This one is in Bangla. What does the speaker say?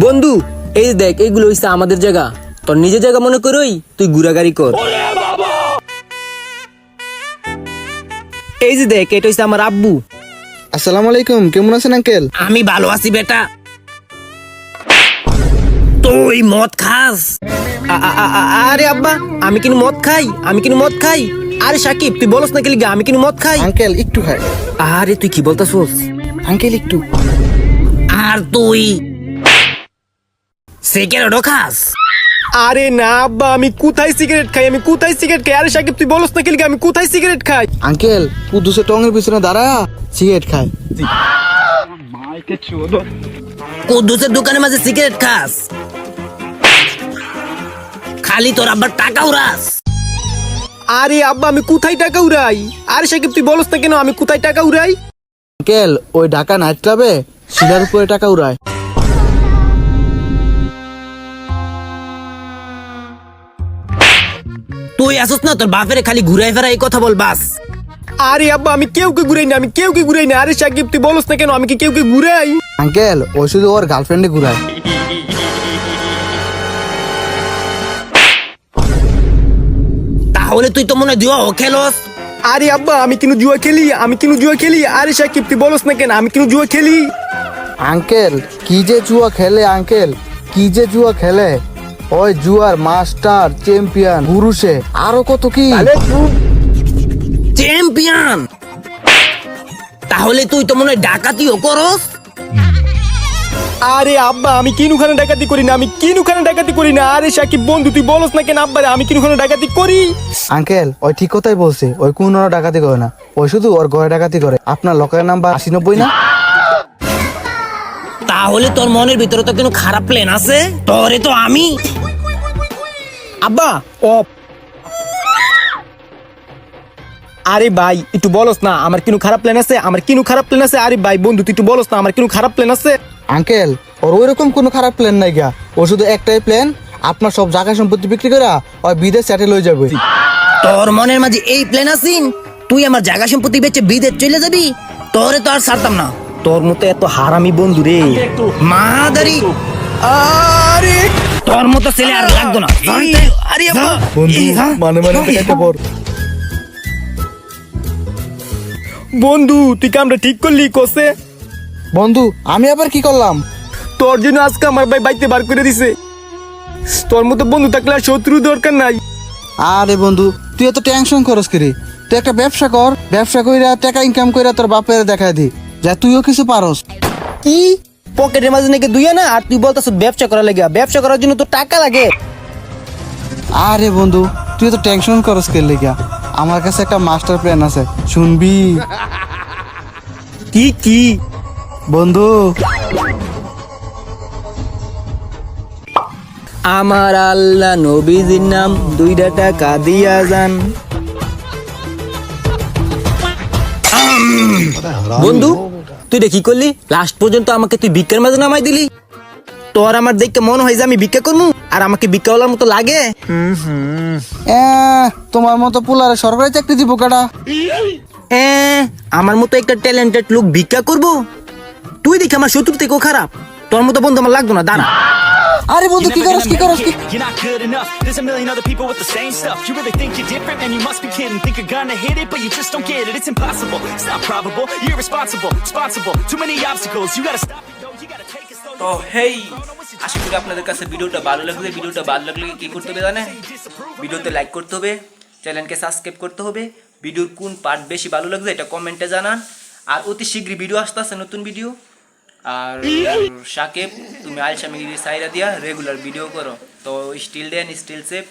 বন্ধু এই যে দেখ এইগুলো হইছে আমাদের জায়গা। তোর নিজের জায়গা মনে করই তুই ঘুরাগাড়ি কর। এই যে দেখ এটা হইছে আমার আব্বু। আসসালামু আলাইকুম কেমন আছেন আঙ্কেল? আমি ভালো আছি বেটা। তুই মদ খাস? আরে আব্বা আমি কিন্তু মদ খাই আমি কিন্তু মদ খাই। আরে সাকিব তুই বলস না কি আমি কিন্তু মদ খাই। আঙ্কেল একটু খায় আরে তুই কি বলতাছস? আঙ্কেল একটু। আর তুই? সিগারেটও খাস? আরে না আব্বা আমি কোথায় সিগারেট খাই? আমি কোথায় সিগারেট খাই? আরে সাকিব তুই বলস না কি আমি কোথায় সিগারেট খাই? আঙ্কেল কুদ্দুসে টঙের পিছনে দাঁড়া সিগারেট খায় কুদ্দুসের দোকানে মাঝে সিগারেট খাস। খালি তোর আব্বার টাকা উড়াস। আরে আব্বা আমি কোথায় টাকা উড়াই? আরে সাকিব তুই বলস না কেন আমি কোথায় টাকা উড়াই? আঙ্কেল ওই ঢাকা নাইট ক্লাবে সিলার উপরে টাকা উড়ায়। তুই আসস না তোর বাপের খালি ঘুরাই ফেরাই কথা বল বাস। আরে আব্বা আমি কেউ কে ঘুরাই না আমি কেউ কে ঘুরাই না। আরে সাকিব তুই বলস না কেন আমি কি কেউ কে ঘুরাই? আঙ্কেল ওই শুধু ওর গার্লফ্রেন্ডে ঘুরায়। তাহলে তুই তো মনে হয় জুয়া খেলস। আরে আব্বা আমি কিন্তু জুয়া খেলি আমি কিন্তু জুয়া খেলি। আরে সাকিব তুই বলস না কেন আমি কিন্তু জুয়া খেলি। আঙ্কেল কি যে জুয়া খেলে আঙ্কেল? কি যে জুয়া খেলে? ওই জুয়ার মাস্টার চ্যাম্পিয়ন পুরুষে। আরও কত কি? চ্যাম্পিয়ন! তাহলে তুই তো মনে হয় ডাকাতিও করস? আরে আব্বা আমি কিনুখানে ডাকাতি করি না আমি কিনুখানে ডাকাতি করি না। আরে সাকিব বন্ধু তুই বলস না কেন আব্বা রে, আমি কিনুখানে ডাকাতি করি। আঙ্কেল ওই ঠিক কথাই বলছে ওই কোন ডাকাতি করে না। ওই শুধু ওর ঘরে ডাকাতি করে। আপনার লকের নাম্বার আশি নব্বই না? তাহলে তোর মনের ভিতরে তো কোনো খারাপ প্ল্যান আছে? তোরে তো আমি আব্বা ও। আরে ভাই একটু বলস না আমার কিনু খারাপ প্ল্যান আছে? আমার কিনু খারাপ প্ল্যান আছে? আরে ভাই বন্ধু তুই একটু বলস না আমার কিনু খারাপ প্ল্যান আছে? আঙ্কেল ওর ওইরকম কোনো খারাপ প্ল্যান নাই গা। ও শুধু একটাই প্ল্যান আপনার সব জায়গা সম্পত্তি বিক্রি করে ওই বিদেশ সেটেল হয়ে যাবে। তোর মনের মাঝে এই প্ল্যান আছিন তুই আমার জায়গা সম্পত্তি বেচে বিদেশ চলে যাবি? তোরে তো আর ছাড়তাম না। তোর মতো এত হারামি বন্ধু রে। মাদারি। আরে তোর মতো ছেলে আর লাগতো না। আরে বন্ধু এই, হ্যাঁ? মানে মানে পর। বন্ধু তুই কামটা ঠিক করলি? কোসে। বন্ধু আমি আবার কি করলাম? তোর জন্য আজকে আমার ভাই বাইতে বার করে দিছে। তোর মতো বন্ধু থাকলে আর শত্রু দরকার নাই। আরে বন্ধু তুই এত টেনশন করস করি? তুই একটা ব্যবসা কর ব্যবসা কইরা টাকা ইনকাম কইরা তোর বাপের দেখাই দি যা তুইও কিছু পারস। কি? পকেটের মাঝে নাকি দুইয়া না? আর তুই বলতাছ ব্যবসা করা লাগে। ব্যবসা করার জন্য তো টাকা লাগে। আরে বন্ধু তুই তো টেনশন করস কে লিগা? আমার কাছে একটা মাস্টার প্ল্যান আছে শুনবি? কি কি? বন্ধু। আমার আল্লাহ নবীজির নাম দুইটা টাকা দিয়া যান। বন্ধু তুই রে কি করলি? লাস্ট পর্যন্ত আমাকে তুই ভিক্ষার মাঝে নামাই দিলি। তোর আমার দেখতে মনে হয় যে আমি ভিক্ষা করব আর আমাকে ভিক্ষাওয়ালার মতো লাগে। এ তোমার মতো পুলারে সরকারি চাকরি দিব কাটা আমার মতো একটা ট্যালেন্টেড লোক ভিক্ষা করব? তুই দেখি আমার শত্রু থেকেও খারাপ। তোর মতো বন্ধু আমার লাগতো না দাঁড়া। আরে বন্ধু কি করস কি করস কি You're not good enough. There's a million other people with the same stuff. You really think you're different, man? You must be kidding. Think you're gonna hit it, but you just don't get it. It's impossible. It's not probable. You're irresponsible. Responsible. Too many obstacles. You gotta stop it, yo. You gotta take it slow. তো হেই আশা করি আপনাদের কাছে ভিডিওটা ভালো লাগবে ভিডিওটা ভালো লাগলে কি করতে হবে জানেন ভিডিওতে লাইক করতে হবে চ্যানেলকে সাবস্ক্রাইব করতে হবে ভিডিওর কোন পার্ট বেশি ভালো লাগছে এটা কমেন্টে জানান আর অতি শীঘ্রই ভিডিও আসতে আসছে নতুন ভিডিও আর সাকেব তুমি আলসামিগিরি সাইরা দিয়া রেগুলার ভিডিও করো। তো স্টিল দেন স্টিল সেভ